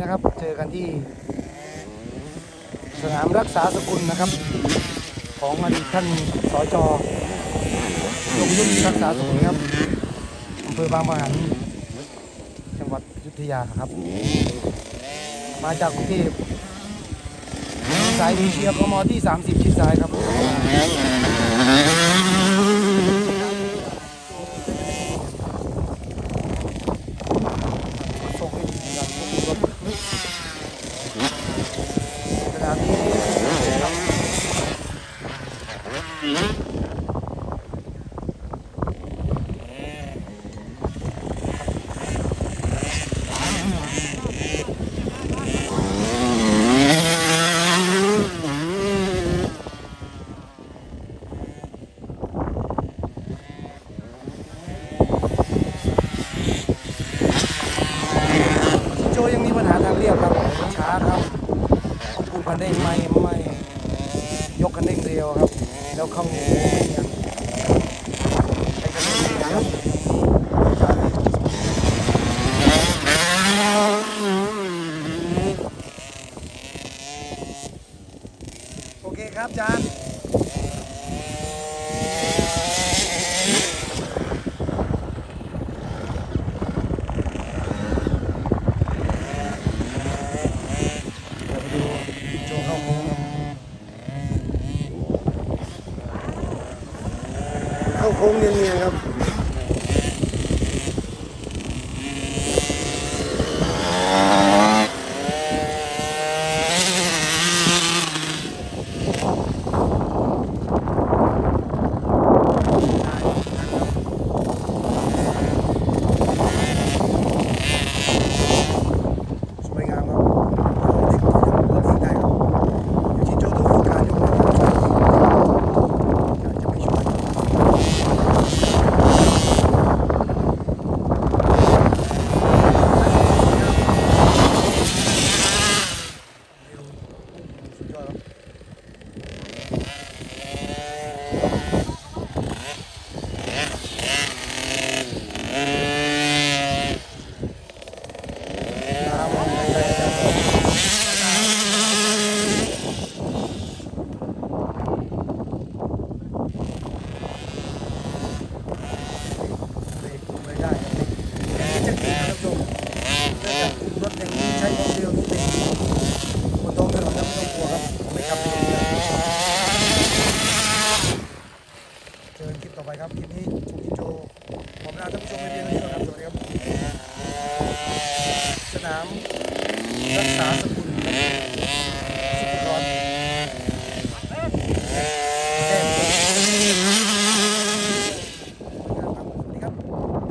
นะครับ เจอกันที่ สนามรักษาสกุลนะครับ ของอดีตท่านสจลงยุทธรักษาสกุลครับอำเภอบางปะหันจังหวัดยุทธยาครับ มาจากกรุงเทพสายดีเชียกมที่ 30 ชิดซ้ายครับ โจยังมีปัญหาทางเรียบครับช้าครับควบคุมคันเร่งไม่ไม่ ยกคันเร่งเร็วครับ แล้วเข้าโค้งไม่เนียนใช้คันเร่งเร็วโอเคครับอาจารย์ เดี๋ยวไปดูโจเข้าโค้งครับ เข้าโค้งเนียนๆครับ สวยงามครับเด็กที่จะเลือกสีได้ครับอยู่ที่โจต้องฝึกการยกมืออยากจะไปช่ วยสุดยอดครับน้ำมันใหญ่ๆ เบรกไม่ได้ครับอย่างนี้จะขึ้นนะครับโยมถ้าจะขึ้นรถอย่างนี้ใช้ความเร็วนิดนึงบนท้องถนนนะไม่ต้องกลัวครับไม่ขับเร็วเลยเจอกันคลิปต่อไปครับคลิปนี้ชูกิโจผมลาท่านผู้ชมไปเพียงเท่านี้ก่อนครับสวัสดีครับสนามรักษาสกุล